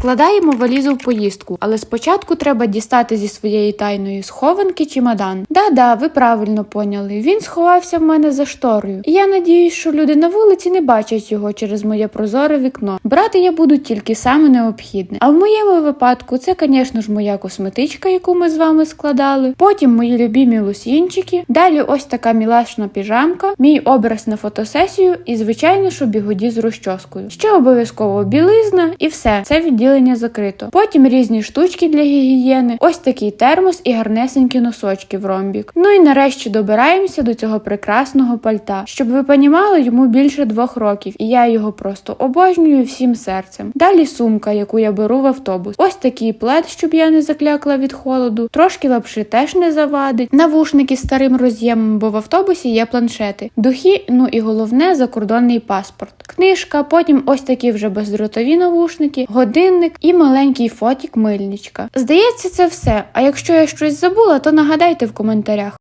Складаємо валізу в поїздку, але спочатку треба дістати зі своєї тайної схованки чемодан. Да-да, ви правильно поняли. Він сховався в мене за шторою. І я надіюсь, що люди на вулиці не бачать його через моє прозоре вікно. Брати я буду тільки саме необхідне. А в моєму випадку це, звісно ж, моя косметичка, яку ми з вами складали. Потім мої любімі лусінчики. Далі ось така мілашна піжамка, мій образ на фотосесію і, звичайно, що бігуді з розчоскою. Ще обов'язково білизна і все. Це відділення закрито. Потім різні штучки для гігієни, ось такий термос і гарнесенькі носочки в ромбік. Ну і нарешті добираємося до цього прекрасного пальта. Щоб ви понімали, йому більше двох років, і я його просто обожнюю всім серцем. Далі сумка, яку я беру в автобус. Ось такий плед, щоб я не заклякла від холоду. Трошки лапши теж не завадить. Навушники з старим роз'ємом, бо в автобусі є планшети. Духи, ну і головне закордонний паспорт. Книжка, потім ось такі вже бездротові навушники, годинник і маленький фотік мильничка. Здається, це все. А якщо я щось забула, то нагадайте в коментарях.